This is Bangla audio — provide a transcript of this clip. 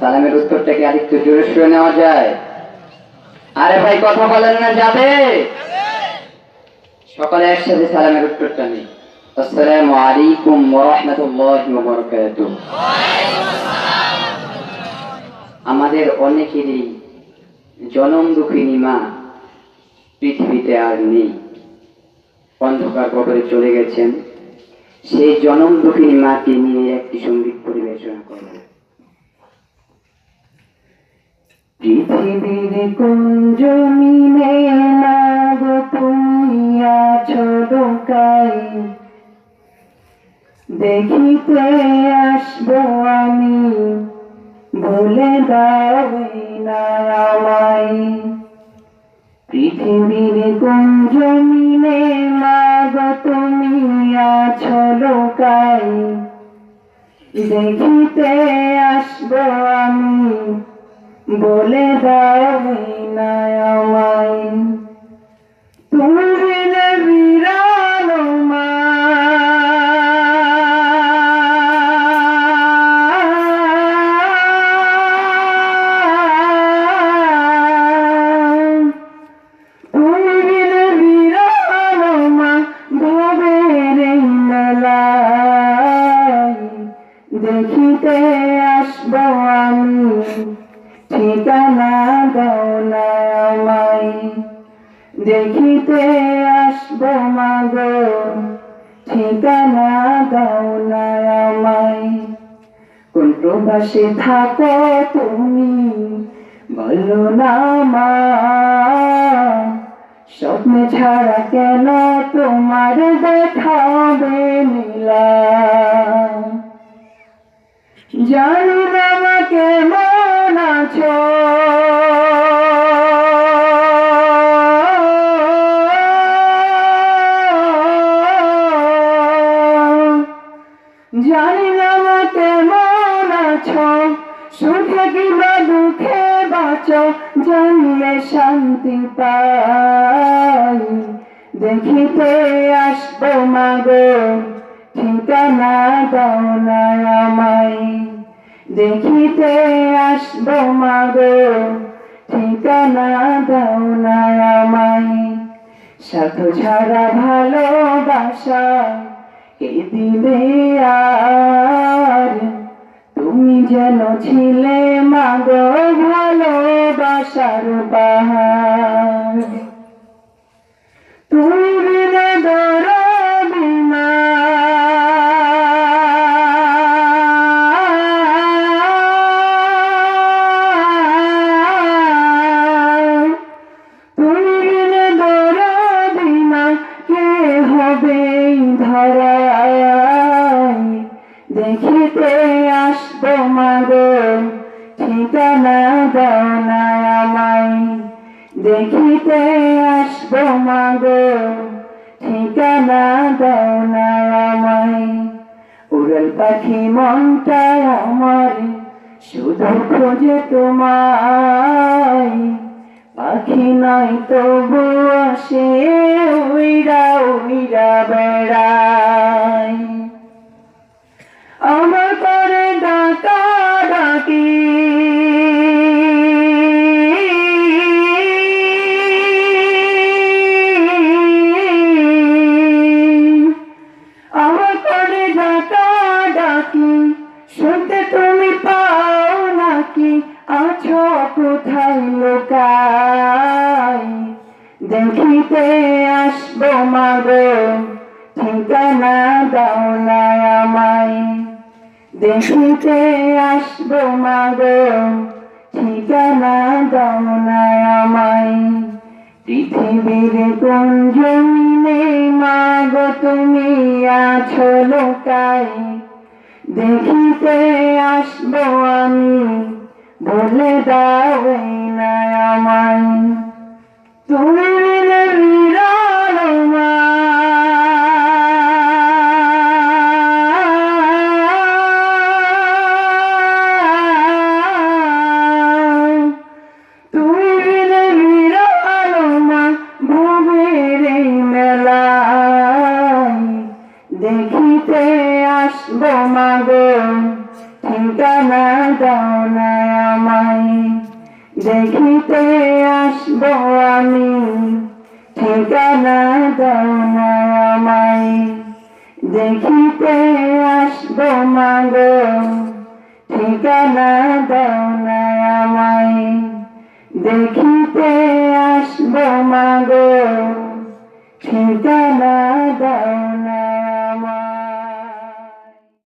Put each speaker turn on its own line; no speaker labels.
সালামের উত্তরটা কি আরেকটু জোরে শুনে নেওয়া যায়? আরে ভাই, কথা বলেন না, যাবে? সকলে একসাথে সালামের উত্তরটা নেই আসসালামু আলাইকুম ওয়া রাহমাতুল্লাহি ওয়া বারাকাতুহু। আমাদের অনেকেরই জনম দুঃখিনী মা পৃথিবীতে আর নেই। অন্ধকার কবরে চলে গেছেন। সেই জনম দুঃখিনী মাকে নিয়ে একটি সংগীত পরিবেশনা করবেন পৃথিবীর কুঞ্জমিনে নাগ তুমি আছো দেখিতে আসব আমি, বলে দাও না আমায়। পৃথিবীর কুঞ্জমিনে নাগ তুমি আছো ঢোকাই দেখিতে আসব আমি বলে দাও না আমায় তুমি ঠিকানা দাও না আমায় দেখিতে আসব মাগো। ঠিকানা না আমায়। কোন প্রবাসে থাকো তুমি, বলো না মা। স্বপ্নে ছাড়া কেন তোমার দেখাবে নীলা? জানি না আমাকে মন আছো জানি না আমাকে মন আছো, সুখে কিংবা দুঃখে বাঁচো জানলে শান্তি পাই। দেখিতে আসব মাগো ঠিকানা দাও না আমায়। দেখিতে আসব মাগো। ঠিকানা দাও না আমায়। সাধু ছাড়া ভালোবাসা কে দিবে আর? তুমি যেন ছিলে মাগো ভালোবাসার পাহাড় ঠিকানা দাও না আমায়। দেখিতে আসব মাগো, ঠিকানা দাও না আমায়। উড়াল পাখি মনটা আমার শুধু খোঁজে তোমায়। পাখি নয় তবু আসে উইরা উইরা বেড়ায়। আমার ডাকি শুনতে তুমি পাও নাকি? আছো কোথায় লোকাই দেখিতে আসব মাগো, ঠিকানা দাও না আমায়। দেখিতে আসব মাগো, ঠিকানা দাও না আমায়। পৃথিবীর কোন জমিনে মাগো তুমি আছো লোকাই দেখিতে আসব আমি বলে দাও না আমায়। তুমি না আমায়। দেখিতে আসব আমি ঠিকানা দাও না আমায়। দেখিতে আসব মাগো ঠিকানা দাও না আমায়। দেখিতে আসব মাগো ঠিকানা দাও